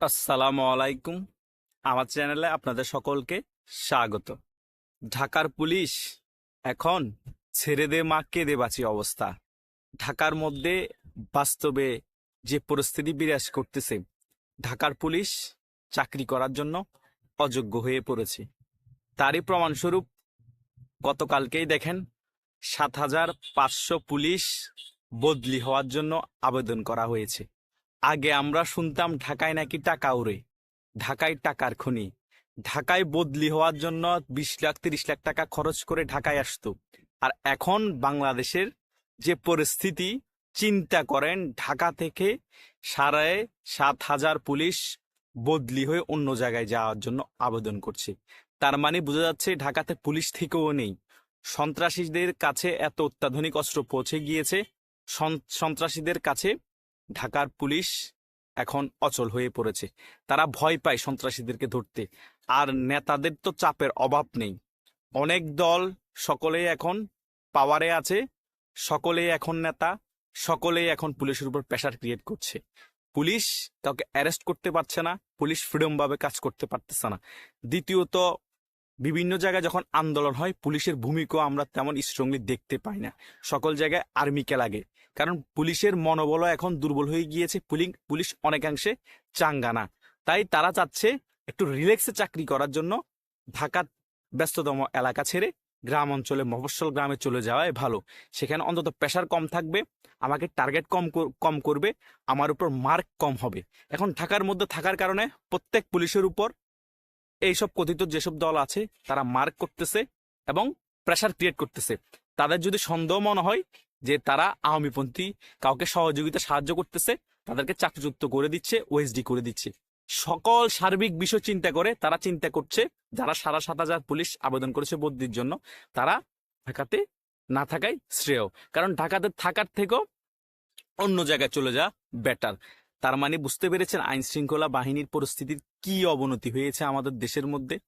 আসসালামু আলাইকুম। আমার চ্যানেলে আপনাদের সকলকে স্বাগত। ঢাকার পুলিশ এখন ছেড়ে দে মা কেঁদে বাঁচি অবস্থা। ঢাকার মধ্যে বাস্তবে যে পরিস্থিতি বিরাজ করতেছে, ঢাকার পুলিশ চাকরি করার জন্য অযোগ্য হয়ে পড়েছে। তারই প্রমাণস্বরূপ গতকালকেই দেখেন সাত হাজার পাঁচশো পুলিশ বদলি হওয়ার জন্য আবেদন করা হয়েছে। আগে আমরা শুনতাম ঢাকায় নাকি টাকা উড়ে। ঢাকায় টাকার খনি। ঢাকায় বদলি হওয়ার জন্য বিশ লাখ, তিরিশ লাখ টাকা খরচ করে ঢাকায় আসতো। আর এখন বাংলাদেশের যে পরিস্থিতি, চিন্তা করেন ঢাকা থেকে সাড়ে সাত হাজার পুলিশ বদলি হয়ে অন্য জায়গায় যাওয়ার জন্য আবেদন করছে। তার মানে বোঝা যাচ্ছে ঢাকাতে পুলিশ থেকেও নেই। সন্ত্রাসীদের কাছে এত অত্যাধুনিক অস্ত্র পৌঁছে গিয়েছে। সন- সন্ত্রাসীদের কাছে ঢাকার পুলিশ এখন অচল হয়ে পড়েছে। তারা ভয় পায় সন্ত্রাসীদেরকে ধরতে। আর নেতাদের তো চাপের অভাব নেই। অনেক দল সকলেই এখন পাওয়ারে আছে, সকলেই এখন নেতা, সকলেই এখন পুলিশের উপর প্রেশার ক্রিয়েট করছে। পুলিশ কাউকে অ্যারেস্ট করতে পারছে না, পুলিশ ফ্রিডম ভাবে কাজ করতে পারতেছে না। দ্বিতীয়ত বিভিন্ন জায়গায় যখন আন্দোলন হয়, পুলিশের ভূমিকাও আমরা তেমন স্ট্রংলি দেখতে পাই না। সকল জায়গায় আর্মিকে লাগে। কারণ পুলিশের মনোবলও এখন দুর্বল হয়ে গিয়েছে। পুলিং পুলিশ অনেকাংশে চাঙ্গা না। তাই তারা চাচ্ছে একটু রিল্যাক্সে চাকরি করার জন্য ঢাকার ব্যস্ততম এলাকা ছেড়ে গ্রাম অঞ্চলে মফস্বল গ্রামে চলে যাওয়াই ভালো। সেখানে অন্তত প্রেশার কম থাকবে, আমাকে টার্গেট কম কম করবে, আমার উপর মার্ক কম হবে। এখন ঢাকার মধ্যে থাকার কারণে প্রত্যেক পুলিশের উপর এইসব কথিত যেসব দল আছে, তারা মার্ক করতেছে এবং প্রেশার ক্রিয়েট করতেছে। তাদের যদি সন্দেহ মনে হয় যে তারা আওয়ামীপন্থী, কাউকে সহযোগিতা সাহায্য করতেছে, তাদেরকে চাকরিযুক্ত করে দিচ্ছে ওএসডি করে দিচ্ছে। সকল সার্বিক বিষয় চিন্তা করে তারা চিন্তা করছে, যারা সারা সাত হাজার পুলিশ আবেদন করেছে বদলির জন্য, তারা ঢাকাতে না থাকাই শ্রেয়। কারণ ঢাকাতে থাকার থেকেও অন্য জায়গায় চলে যাওয়া বেটার তার মানে বুঝতে পেরেছেন আইন শৃঙ্খলা বাহিনীর পরিস্থিতির কি অবনতি হয়েছে আমাদের দেশের মধ্যে?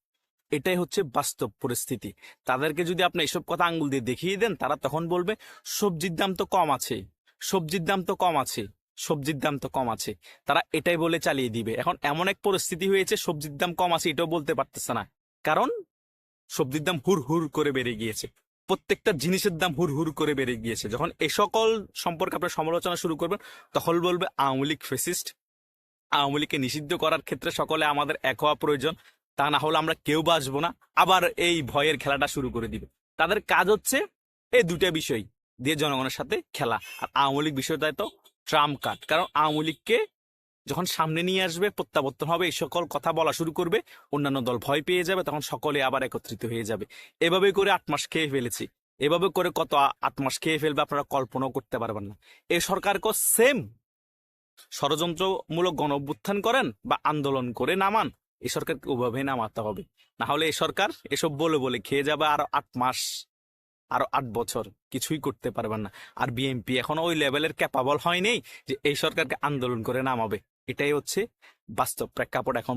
এটাই হচ্ছে বাস্তব পরিস্থিতি। তাদেরকে যদি আপনি এসব কথা আঙ্গুল দিয়ে দেখিয়ে দেন, তারা তখন বলবে, সবজির দাম তো কম আছে, সবজির দাম তো কম আছে, সবজির দাম তো কম আছে। তারা এটাই বলে চালিয়ে দিবে। এখন এমন এক পরিস্থিতি হয়েছে, সবজির দাম কম আছে, এটাও বলতে পারতেছে না। কারণ সবজির দাম হুর হুর করে বেড়ে গিয়েছে। প্রত্যেকটা জিনিসের দাম হুর হুর করে বেড়ে গিয়েছে। যখন এ সকল সম্পর্কে আপনার সমালোচনা শুরু করবেন, তখন বলবে আওয়ামী লীগ ফেসিস্ট আওয়ামী লীগকে নিষিদ্ধ করার ক্ষেত্রে সকলে আমাদের এক হওয়া প্রয়োজন। তা না হলে আমরা কেউ বাঁচবো না। আবার এই ভয়ের খেলাটা শুরু করে দিবে। তাদের কাজ হচ্ছে এই দুটা বিষয় দিয়ে জনগণের সাথে খেলা। আর আওয়ামী লীগ বিষয়টাই তো ট্রাম্প কার্ড কারণ আওয়ামী লীগকে যখন সামনে নিয়ে আসবে, প্রত্যাবর্তন হবে, এই সকল কথা বলা শুরু করবে, অন্যান্য দল ভয় পেয়ে যাবে, তখন সকলে আবার একত্রিত হয়ে যাবে। এভাবে করে আট মাস খেয়ে ফেলেছি। এভাবে করে কত আট মাস খেয়ে ফেলবে আপনারা কল্পনাও করতে পারবেন না। এই সরকারকে সেম ষড়যন্ত্রমূলক গণ অভ্যুত্থান করেন বা আন্দোলন করে নামান এই সরকারকে ওভাবে নামাতে হবে। না হলে এই সরকার এসব বলে বলে খেয়ে যাবে আরও আট মাস, আরও আট বছর, কিছুই করতে পারবেন না। আর বিএনপি এখন ওই লেভেলের ক্যাপাবল হয়নি যে এই সরকারকে আন্দোলন করে নামাবে। এটাই হচ্ছে বাস্তব প্রেক্ষাপট এখন